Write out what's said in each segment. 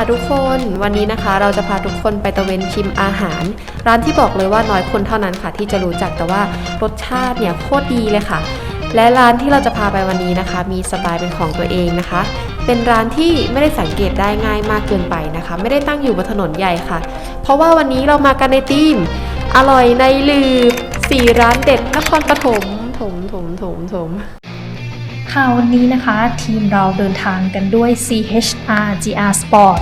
ค่ะทุกคนวันนี้นะคะ เราจะพาทุกคนไปตะเวนชิมอาหาร ร้านที่บอกเลยว่าน้อยคนเท่านั้นค่ะ ที่จะรู้จักแต่ว่ารสชาติเนี่ยโคตรดีเลยค่ะ และร้านที่เราจะพาไปวันนี้นะคะ มีสไตล์เป็นของตัวเองนะคะ เป็นร้านที่ไม่ได้สังเกตได้ง่ายมากเกินไปนะคะ ไม่ได้ตั้งอยู่บนถนนใหญ่ค่ะ เพราะว่าวันนี้เรามากันในทีม อร่อยในลืบสี่ร้านเด็ดนครปฐมถมถมถมถม ค่ะวันนี้นะคะทีมเราเดินทางกันด้วย CHR GR Sport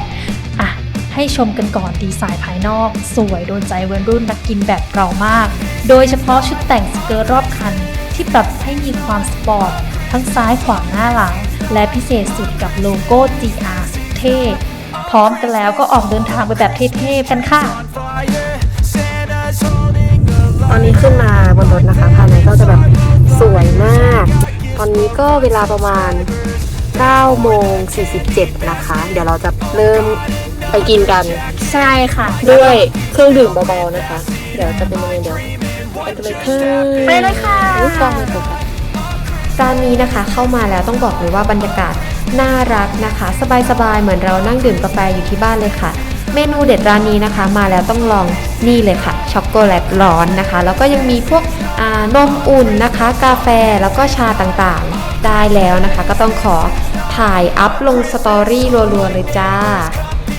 อะให้ชมกันก่อนดีไซน์ภายนอก สวยโดนใจวัยรุ่นนักกินแบบเรามาก โดยเฉพาะชุดแต่งสเกิร์ตรอบคัน ที่ปรับให้มีความสปอร์ต ทั้งซ้ายขวาหน้าหลัง และพิเศษสุดกับโลโก้ GR สุดเท่พร้อมกันแล้วก็ออกเดินทางไปแบบเท่ๆกันค่ะ ตอนนี้ขึ้นมาบนรถนะคะภายในก็จะแบบสวยมาก ตอนนี้ก็เวลาประมาณ9โมง47 นะคะ เดี๋ยวเราจะเริ่มไปกินกัน ใช่ค่ะ ด้วยเครื่องดื่มเบาๆนะคะ เดี๋ยวจะเป็นยังไงเดี๋ยวไปกันเลยค่ะไปเลยค่ะอุ๊ยกล้องไม่โฟกัสร้านนี้นะคะเข้ามาแล้วต้องบอกเลยว่าบรรยากาศน่ารักนะคะ สบายๆ เหมือนเรานั่งดื่มกาแฟอยู่ที่บ้านเลยค่ะ เมนูเด็ดร้านนี้นะคะ มาแล้วต้องลองนี่เลยค่ะช็อกโกแลตร้อนนะคะ แล้วก็ยังมีพวกนมอุ่นนะคะ กาแฟแล้วก็ชาต่างๆ ได้แล้วนะคะ ก็ต้องขอถ่ายอัพลงสตอรี่รัวๆเลยจ้า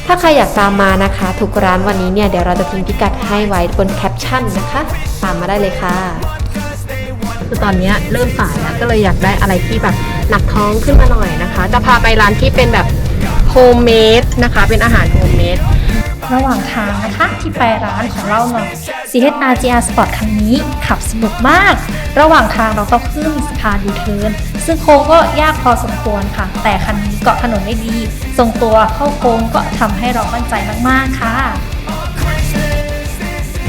ถ้าใครอยากตามมานะคะ ทุกร้านวันนี้เนี่ยเดี๋ยวเราจะทิ้งพิกัดให้ไว้บนแคปชั่นนะคะ ตามมาได้เลยค่ะคือตอนนี้เริ่มสายแล้วก็เลยอยากได้อะไรที่แบบหนักท้องขึ้นมาหน่อยนะคะ จะพาไปร้านที่เป็นแบบโฮมเมดนะคะ เป็นอาหารโฮมเมด ระหว่างทางนะคะที่ไปร้านของเราหน่อย CHR GR Sport คันนี้ขับสนุกมาก ระหว่างทางเราต้องขึ้นสะพานยูเทิร์นซึ่งโค้งก็ยากพอสมควรค่ะ แต่คันนี้เกาะถนนได้ดี ทรงตัวเข้าโค้งก็ทำให้เรามั่นใจมากๆค่ะ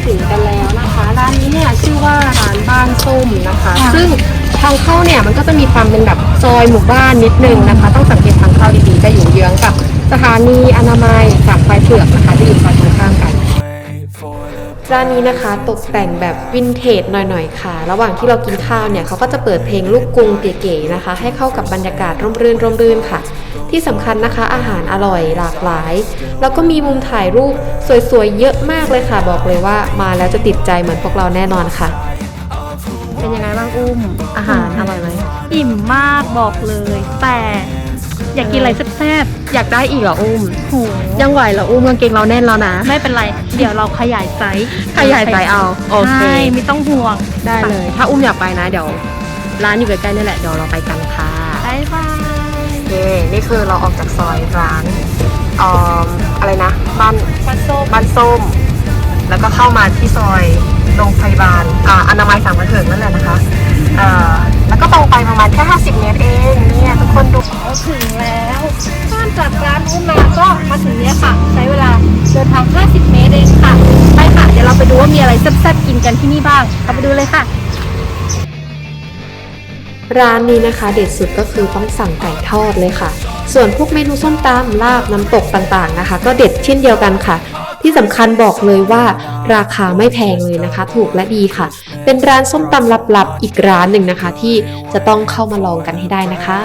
ถึงกันแล้วนะคะร้านนี้เนี่ยชื่อว่าร้านบ้านส้มนะคะค่ะซึ่งทางเข้าเนี่ยมันก็จะมีความเป็นแบบซอยหมู่บ้านนิดนึงนะคะ ต้องสังเกตทางเข้าดีๆจะอยู่เยื้องกับสถานีอนามัยจากไฟเผือกนะคะ ที่อยู่ฝั่งตรงข้ามกันร้านนี้นะคะตกแต่งแบบวินเทจหน่อยๆค่ะ ระหว่างที่เรากินข้าวเนี่ยเขาก็จะเปิดเพลงลูกกรุงเก๋ๆนะคะ ให้เข้ากับบรรยากาศร่มรื่นร่มรื่นค่ะ ที่สำคัญนะคะ อาหารอร่อยหลากหลาย แล้วก็มีมุมถ่ายรูปสวยๆเยอะมากเลยค่ะ บอกเลยว่ามาแล้วจะติดใจเหมือนพวกเราแน่นอนค่ะ เป็นยังไงบ้างอุ้มอาหารอร่อยไหมอิ่มมากบอกเลย แต่ อยากกินอะไรแซ่บอยากได้อีกเหรออุ้มๆโหยังไหวเหรออุ้มกางเกงเราแน่นแล้วนะ ไม่เป็นไร เดี๋ยวเราขยายไซส์ขยายไซส์เอา โอเค ใช่ไม่ต้องห่วงได้เลย ถ้าอุ้มอยากไปนะ เดี๋ยว ร้านอยู่ใกล้ๆนี่แหละ เดี๋ยวเราไปกันค่ะ บ๊ายบายเย่นี่คือเราออกจากซอยร้านเอ่ออะไรนะ บ้านปันโซมบ้านส้ม แล้วก็เข้ามาที่ซอยโรงพยาบาลอ่าอนามัยสามกระเถิงนั่นแหละนะคะเอ่อแล้วก็ตรงไปประมาณแค่ 50 เมตรเอง ถึงเนี้ยค่ะ ใช้เวลาเดินทาง 50 เมตรเองค่ะ ไปค่ะ เดี๋ยวเราไปดูว่ามีอะไรแซ่บๆกินกันที่นี่บ้างเราไปดูเลยค่ะ ร้านนี้นะคะ เด็ดสุดก็คือต้องสั่งไก่ทอดเลยค่ะ ส่วนพวกเมนูส้มตำลาบน้ำตกต่างๆนะคะ ก็เด็ดเช่นเดียวกันค่ะ ที่สำคัญบอกเลยว่า ราคาไม่แพงเลยนะคะ ถูกและดีค่ะ เป็นร้านส้มตำลับๆ อีกร้านหนึ่งนะคะ ที่จะต้องเข้ามาลองกันให้ได้นะคะ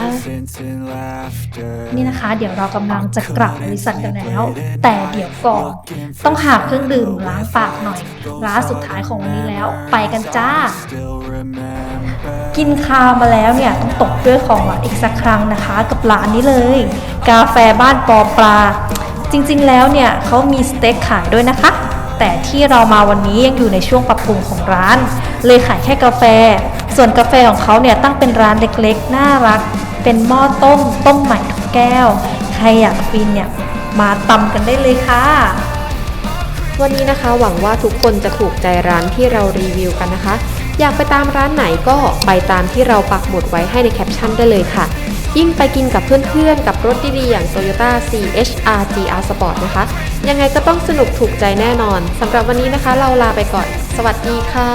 นี่นะคะ เดี๋ยวเรากำลังจะกลับบริษัทกันแล้ว แต่เดี๋ยวก่อนต้องหาเครื่องดื่มล้างปากหน่อย ร้านสุดท้ายของวันนี้แล้ว ไปกันจ้า กินข้าวมาแล้วเนี่ยต้องตกด้วยของหวานอีกสักครั้งนะคะ กับร้านนี้เลย กาแฟบ้านปอปลา จริงๆ แล้วเนี่ยเขามีสเต็กขายด้วยนะคะ แต่ที่เรามาวันนี้ยังอยู่ในช่วงปรับปรุงของร้าน เลยขายแค่กาแฟ ส่วนกาแฟของเขาเนี่ยตั้งเป็นร้านเล็กๆ น่ารัก เป็นหม้อต้ม ต้มใหม่ทุกแก้ว ใครอยากฟินเนี่ยมาตำกันได้เลยค่ะวันนี้นะคะหวังว่าทุกคนจะถูกใจร้านที่เรารีวิวกันนะคะ อยากไปตามร้านไหนก็ไปตามที่เราปักหมุดไว้ให้ในแคปชั่นได้เลยค่ะ ยิ่งไปกินกับเพื่อนๆ กับรถดีๆ อย่าง Toyota CHR GR Sport นะคะ ยังไงก็ต้องสนุกถูกใจแน่นอนสำหรับวันนี้นะคะเราลาไปก่อน สวัสดีค่ะ